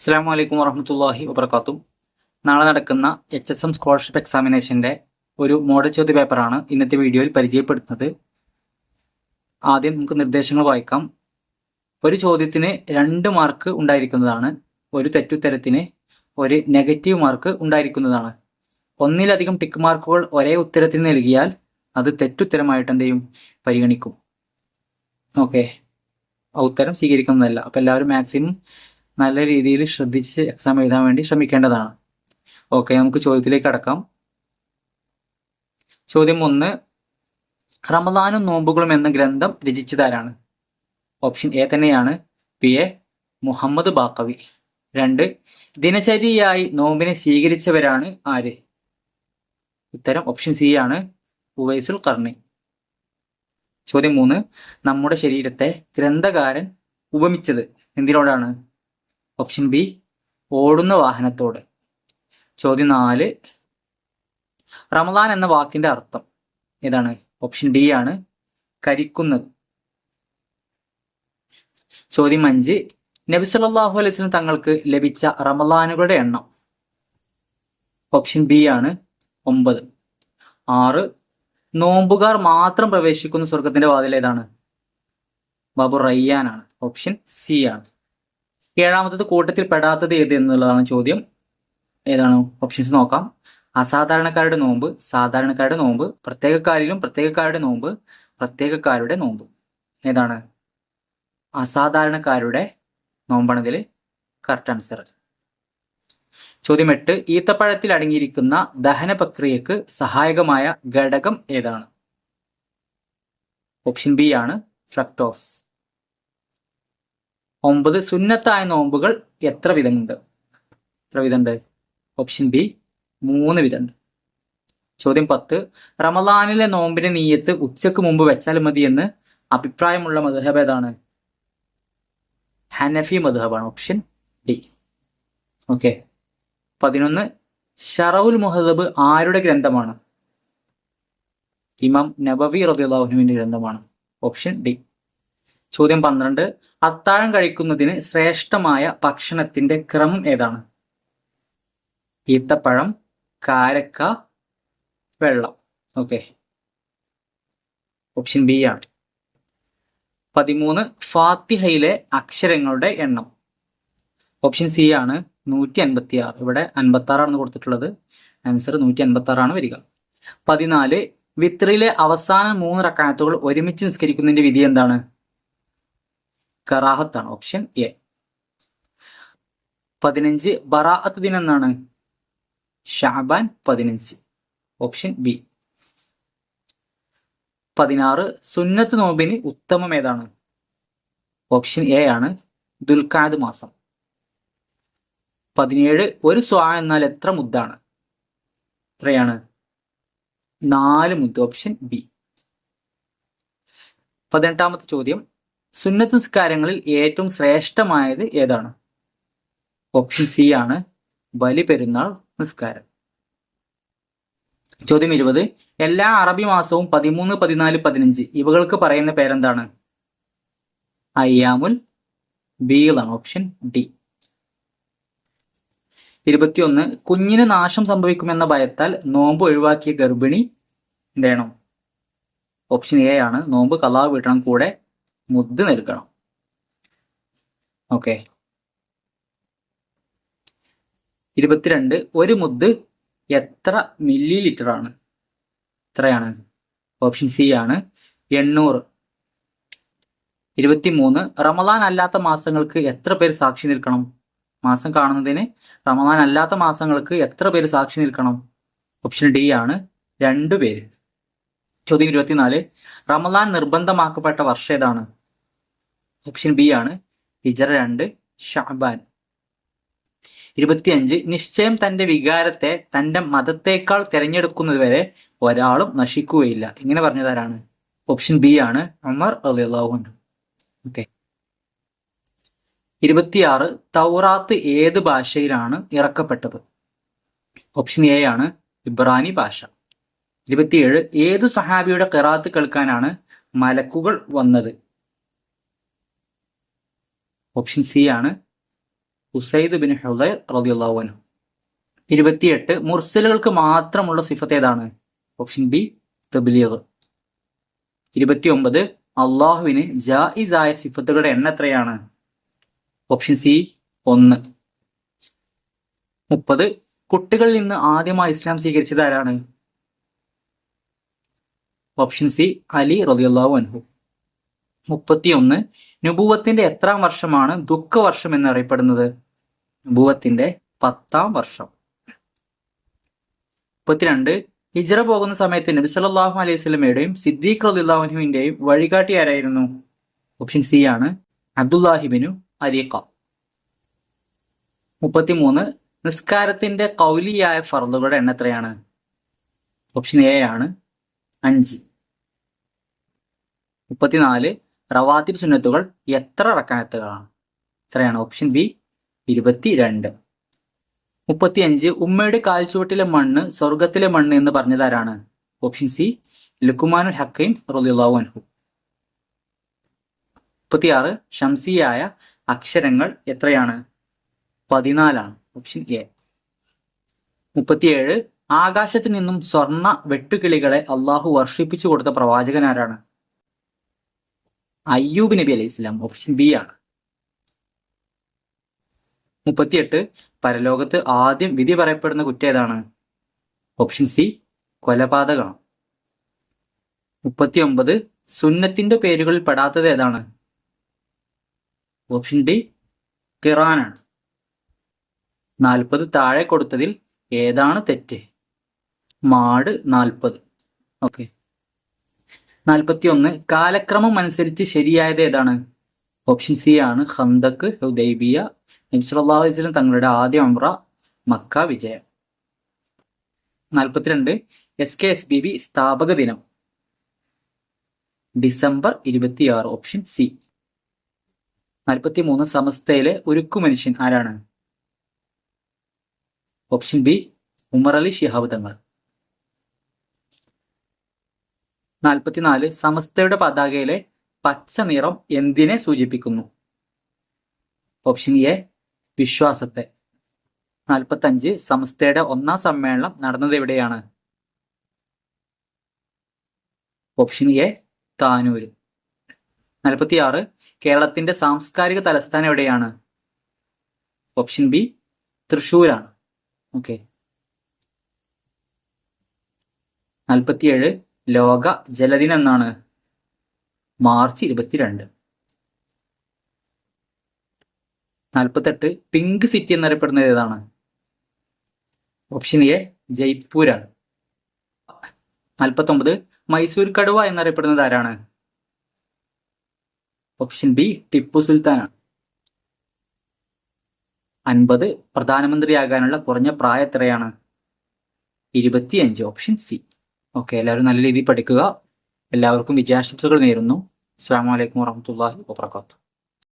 അസ്സാം വലൈക്കും വറഹമത്തല്ലാഹി വബർക്കാത്തു നാളെ നടക്കുന്ന എച്ച് എസ് എം സ്കോളർഷിപ്പ് എക്സാമിനേഷന്റെ ഒരു മോഡൽ ചോദ്യ പേപ്പറാണ് ഇന്നത്തെ വീഡിയോയിൽ പരിചയപ്പെടുത്തുന്നത്. ആദ്യം നമുക്ക് നിർദ്ദേശങ്ങൾ വായിക്കാം. ഒരു ചോദ്യത്തിന് രണ്ട് മാർക്ക് ഉണ്ടായിരിക്കുന്നതാണ് ഒരു തെറ്റുത്തരത്തിന് ഒരു നെഗറ്റീവ് മാർക്ക് ഉണ്ടായിരിക്കുന്നതാണ്. ഒന്നിലധികം ടിക്ക് മാർക്കുകൾ ഒരേ ഉത്തരത്തിന് നൽകിയാൽ അത് തെറ്റുത്തരമായിട്ട് എന്ത് ചെയ്യും? പരിഗണിക്കും. ഓക്കെ ഉത്തരം സ്വീകരിക്കുന്നതല്ല. അപ്പോൾ എല്ലാവരും മാക്സിമം നല്ല രീതിയിൽ ശ്രദ്ധിച്ച് എക്സാം എഴുതാൻ വേണ്ടി ശ്രമിക്കേണ്ടതാണ്. ഓക്കെ നമുക്ക് ചോദ്യത്തിലേക്ക് കടക്കാം. ചോദ്യം ഒന്ന് റമദാനും നോമ്പുകളും എന്ന ഗ്രന്ഥം രചിച്ചതാരാണ്? ഓപ്ഷൻ എ തന്നെയാണ്. P A Muhammad Baqavi. രണ്ട് ദിനചര്യയായി നോമ്പിനെ സ്വീകരിച്ചവരാണ് ആര്? ഉത്തരം ഓപ്ഷൻ സി ആണ്. ഉവൈസുൽ കർണി ചോദ്യം മൂന്ന് നമ്മുടെ ശരീരത്തെ ഗ്രന്ഥകാരൻ ഉപമിച്ചത് എന്തിനോടാണ്? ഓപ്ഷൻ ബി ഓടുന്ന വാഹനത്തോട്. ചോദ്യം നാല് റമദാൻ എന്ന വാക്കിന്റെ അർത്ഥം ഏതാണ്? ഓപ്ഷൻ ഡി ആണ് കരിക്കുന്നത്. ചോദ്യം അഞ്ച് നബി സല്ലല്ലാഹു അലൈഹി തങ്ങൾക്ക് ലഭിച്ച റമദാനുകളുടെ എണ്ണം? ഓപ്ഷൻ ബി ആണ് ഒമ്പത്. ആറ് നോമ്പുകാർ മാത്രം പ്രവേശിക്കുന്ന സ്വർഗത്തിന്റെ വാതിൽ ഏതാണ്? ബാബു റയ്യാനാണ് ഓപ്ഷൻ സി ആണ്. ഏഴാമത്തത് കൂട്ടത്തിൽ പെടാത്തത് ഏത് എന്നുള്ളതാണ് ചോദ്യം. ഏതാണ്? ഓപ്ഷൻസ് നോക്കാം. അസാധാരണക്കാരുടെ നോമ്പ് സാധാരണക്കാരുടെ നോമ്പ് പ്രത്യേകക്കാരിലും പ്രത്യേകക്കാരുടെ നോമ്പ് പ്രത്യേകക്കാരുടെ നോമ്പ്. ഏതാണ്? അസാധാരണക്കാരുടെ നോമ്പാണതിൽ കറക്റ്റ് ആൻസർ ചോദ്യം എട്ട് ഈത്തപ്പഴത്തിൽ അടങ്ങിയിരിക്കുന്ന ദഹന പ്രക്രിയക്ക് സഹായകമായ ഘടകം ഏതാണ്? ഓപ്ഷൻ ബി ആണ് ഫ്രക്ടോസ് ഒമ്പത് സുന്നത്തായ നോമ്പുകൾ എത്ര വിധമുണ്ട്? എത്ര വിധമുണ്ട്? ഓപ്ഷൻ ബി മൂന്ന് വിധമുണ്ട്. ചോദ്യം പത്ത് റമദാനിലെ നോമ്പിന്റെ നീയത്ത് ഉച്ചയ്ക്ക് മുമ്പ് വെച്ചാൽ മതി മതിയെന്ന് അഭിപ്രായമുള്ള മധുഹബ് ഏതാണ്? ഹനഫി മധുഹബാണ്. ഓപ്ഷൻ ഡി ഓക്കെ പതിനൊന്ന് ഷറവുൽ മുഹദബ് ആരുടെ ഗ്രന്ഥമാണ്? ഇമാം നബവി റദിയുള്ളാഹുനുവിന്റെ ഗ്രന്ഥമാണ്. ഓപ്ഷൻ ഡി ചോദ്യം പന്ത്രണ്ട്. അത്താഴം കഴിക്കുന്നതിന് ശ്രേഷ്ഠമായ ഭക്ഷണത്തിന്റെ ക്രമം ഏതാണ്? ഈത്തപ്പഴം കാരക്ക വെള്ളം. ഓക്കെ. ഓപ്ഷൻ ബി ആണ്. പതിമൂന്ന് ഫാത്തിഹയിലെ അക്ഷരങ്ങളുടെ എണ്ണം. ഓപ്ഷൻ സി ആണ് നൂറ്റി അൻപത്തി ആറ് ഇവിടെ അൻപത്തി ആറാണ് കൊടുത്തിട്ടുള്ളത്. ആൻസർ നൂറ്റി അൻപത്തി ആറാണ് വരിക. പതിനാല് വിത്രിലെ അവസാന മൂന്ന് റക്കാനത്തുകൾ ഒരുമിച്ച് നിസ്കരിക്കുന്നതിന്റെ വിധി എന്താണ്? കറാഹത്താണ്. ഓപ്ഷൻ എ പതിനഞ്ച് ബറാഅത്ത് ദിനം എന്നാണ്. ഷാബാൻ പതിനഞ്ച്. ഓപ്ഷൻ ബി പതിനാറ് സുന്നത്ത് നോമ്പിന് ഉത്തമം ഏതാണ്? ഓപ്ഷൻ എ ആണ് ദുൽഖാദ് മാസം. പതിനേഴ് ഒരു സ്വാ എന്നാൽ എത്ര മുദ്ദാണ്? എത്രയാണ്? നാല് മുദ്ദ. ഓപ്ഷൻ ബി പതിനെട്ടാമത്തെ ചോദ്യം. സുന്നത്ത് നിസ്കാരങ്ങളിൽ ഏറ്റവും ശ്രേഷ്ഠമായത് ഏതാണ്? ഓപ്ഷൻ സി ആണ് ബലി പെരുന്നാൾ നിസ്കാരം. ചോദ്യം ഇരുപത്. എല്ലാ അറബി മാസവും പതിമൂന്ന് പതിനാല് പതിനഞ്ച് ഇവകൾക്ക് പറയുന്ന പേരെന്താണ്? അയ്യാമുൽ ബിയിലാണ് ഓപ്ഷൻ ഡി ഇരുപത്തിയൊന്ന്. കുഞ്ഞിന് നാശം സംഭവിക്കുമെന്ന ഭയത്താൽ നോമ്പ് ഒഴിവാക്കിയ ഗർഭിണി എന്ത് ഓപ്ഷൻ എ ആണ്. നോമ്പ് കലാവ് വീട്ടണം. കൂടെ മുദ്ദ് നൽകണം ഓക്കെ. ഇരുപത്തിരണ്ട് ഒരു മുദ് എത്ര മില്ലി ലിറ്റർ ആണ്? എത്രയാണ് ഓപ്ഷൻ സി ആണ്. എണ്ണൂറ്. ഇരുപത്തിമൂന്ന് റമദാൻ അല്ലാത്ത മാസങ്ങൾക്ക് എത്ര പേര് സാക്ഷി നിൽക്കണം? മാസം കാണുന്നതിന് റമദാൻ അല്ലാത്ത മാസങ്ങൾക്ക് എത്ര പേര് സാക്ഷി നിൽക്കണം? ഓപ്ഷൻ ഡി ആണ്. രണ്ടു പേര്. ചോദ്യം ഇരുപത്തിനാല് റമദാൻ നിർബന്ധമാക്കപ്പെട്ട വർഷം ഏതാണ്? ഓപ്ഷൻ ബി ആണ്. ഹിജറ രണ്ട് ഷാബാൻ ഇരുപത്തിയഞ്ച് നിശ്ചയം തന്റെ വികാരത്തെ തന്റെ മതത്തേക്കാൾ തിരഞ്ഞെടുക്കുന്നതുവരെ ഒരാളും നശിക്കുകയില്ല. ഇങ്ങനെ പറഞ്ഞതാരാണ്? ഓപ്ഷൻ ബി ആണ് അമർ അലിയാഹുൻ ഓക്കെ ഇരുപത്തിയാറ് തൗറാത്ത് ഏത് ഭാഷയിലാണ് ഇറക്കപ്പെട്ടത്? ഓപ്ഷൻ എ ആണ് ഇബ്രാനി ഭാഷ. ഇരുപത്തിയേഴ് ഏത് സഹാബിയുടെ കിറാത്ത് കേൾക്കാനാണ് മലക്കുകൾ വന്നത്? ഓപ്ഷൻ സി ആണ് ഉസൈദ് ബിൻ ഹുദൈർ അൻഹു. ഇരുപത്തിയെട്ട് മുർസലുകൾക്ക് മാത്രമുള്ള സിഫത്ത് ഏതാണ്? ഓപ്ഷൻ ബി തബ്ലീഗ്. ഇരുപത്തിയൊമ്പത് അള്ളാഹുവിന് ജായിസായ സിഫത്തുകളുടെ എണ്ണം എത്രയാണ്? ഓപ്ഷൻ സി ഒന്ന്. മുപ്പത് കുട്ടികളിൽ നിന്ന് ആദ്യമായി ഇസ്ലാം സ്വീകരിച്ചത് ആരാണ്? ഓപ്ഷൻ സി അലി റളിയല്ലാഹു അൻഹു. മുപ്പത്തിയൊന്ന് നുബൂവത്തിന്റെ എത്രാം വർഷമാണ് ദുഃഖ വർഷം എന്നറിയപ്പെടുന്നത്? നുബൂവത്തിന്റെ പത്താം വർഷം. മുപ്പത്തിരണ്ട്. ഹിജറ പോകുന്ന സമയത്ത് നബി സല്ലാഹു അലൈഹി സ്വലമയുടെയും സിദ്ദീഖ് റളിയല്ലാഹുവിന്റെയും വഴികാട്ടി ആരായിരുന്നു? ഓപ്ഷൻ സി ആണ് അബ്ദുല്ലാഹിബിനു അരീഖ മുപ്പത്തിമൂന്ന്. നിസ്കാരത്തിന്റെ കൗലിയായ ഫർദുകളുടെ എണ്ണം എത്രയാണ്? ഓപ്ഷൻ എ ആണ് അഞ്ച്. മുപ്പത്തിനാല്. റവാത്തിബ് സുന്നത്തുകൾ എത്ര റക്കാനത്തുകളാണ് എത്രയാണ് ഓപ്ഷൻ ബി ഇരുപത്തി ഇരുപത്തിരണ്ട്. മുപ്പത്തിയഞ്ച് ഉമ്മയുടെ കാൽച്ചുവട്ടിലെ മണ്ണ് സ്വർഗത്തിലെ മണ്ണ് എന്ന് പറഞ്ഞതാരാണ്? ഓപ്ഷൻ സി ലുക്കുമാനുൽ ഹക്കീം റളിയല്ലാഹു അൻഹു. മുപ്പത്തിയാറ് ഷംസിയായ അക്ഷരങ്ങൾ എത്രയാണ്? പതിനാലാണ് ഓപ്ഷൻ എ മുപ്പത്തിയേഴ് ആകാശത്ത് നിന്നും സ്വർണ വെട്ടുകിളികളെ അള്ളാഹു വർഷിപ്പിച്ചു കൊടുത്ത പ്രവാചകൻ ആരാണ്? അയ്യൂബ് നബി അലൈഹി ഇസ്ലാം ഓപ്ഷൻ ബി ആണ്. മുപ്പത്തിയെട്ട് പരലോകത്ത് ആദ്യം വിധി പറയപ്പെടുന്ന കുറ്റം ഏതാണ്? ഓപ്ഷൻ സി കൊലപാതകമാണ് മുപ്പത്തിയൊമ്പത് സുന്നത്തിന്റെ പേരുകളിൽ പെടാത്തത് ഏതാണ്? ഓപ്ഷൻ ഡി ഖിറാനാണ് നാൽപ്പത് താഴെ കൊടുത്തതിൽ ഏതാണ് തെറ്റ്? മാട് നാൽപ്പത്. ഓക്കെ നാൽപ്പത്തി ഒന്ന് കാലക്രമം അനുസരിച്ച് ശരിയായത് ഏതാണ്? ഓപ്ഷൻ സി ആണ് ഹന്തക്ക് ഹുദൈബിയ. നബ്സല്ലാഹു വസ്ലം തങ്ങളുടെ ആദ്യ അമ്ര മക്ക വിജയം. നാൽപ്പത്തിരണ്ട് S K S B B സ്ഥാപക ദിനം. ഡിസംബർ ഇരുപത്തിയാറ്. Option C. നാൽപ്പത്തി മൂന്ന് സമസ്തയിലെ ഉരുക്കു മനുഷ്യൻ ആരാണ്? Option B Umar Ali Shihab Thangal. നാൽപ്പത്തിനാല് സമസ്തയുടെ പതാകയിലെ പച്ച നിറം എന്തിനെ സൂചിപ്പിക്കുന്നു? ഓപ്ഷൻ എ വിശ്വാസത്തെ. നാൽപ്പത്തഞ്ച് സമസ്തയുടെ ഒന്നാം സമ്മേളനം നടന്നത് എവിടെയാണ്? Option A Tanur. നാൽപ്പത്തിയാറ് കേരളത്തിന്റെ സാംസ്കാരിക തലസ്ഥാനം എവിടെയാണ്? ഓപ്ഷൻ ബി തൃശൂരാണ് ഓക്കെ നാൽപ്പത്തിയേഴ് ലോക ജലദിനം എന്നാണ് മാർച്ച് ഇരുപത്തിരണ്ട്. നാൽപ്പത്തെട്ട് പിങ്ക് സിറ്റി എന്നറിയപ്പെടുന്നത് ഏതാണ്? ഓപ്ഷൻ എ ജയ്പൂരാണ്. നാൽപ്പത്തൊമ്പത് മൈസൂർ കടുവ എന്നറിയപ്പെടുന്നത് ആരാണ്? ഓപ്ഷൻ ബി ടിപ്പു സുൽത്താനാണ്. അൻപത് പ്രധാനമന്ത്രിയാകാനുള്ള കുറഞ്ഞ പ്രായം എത്രയാണ്? ഇരുപത്തിയഞ്ച്. ഓപ്ഷൻ സി ഓക്കെ എല്ലാവരും നല്ല രീതിയിൽ പഠിക്കുക. എല്ലാവർക്കും വിജയാശംസകൾ നേരുന്നു. അസ്സാം വലൈക്കും വാഹമത്തല്ലാഹി വാബർക്കാത്തു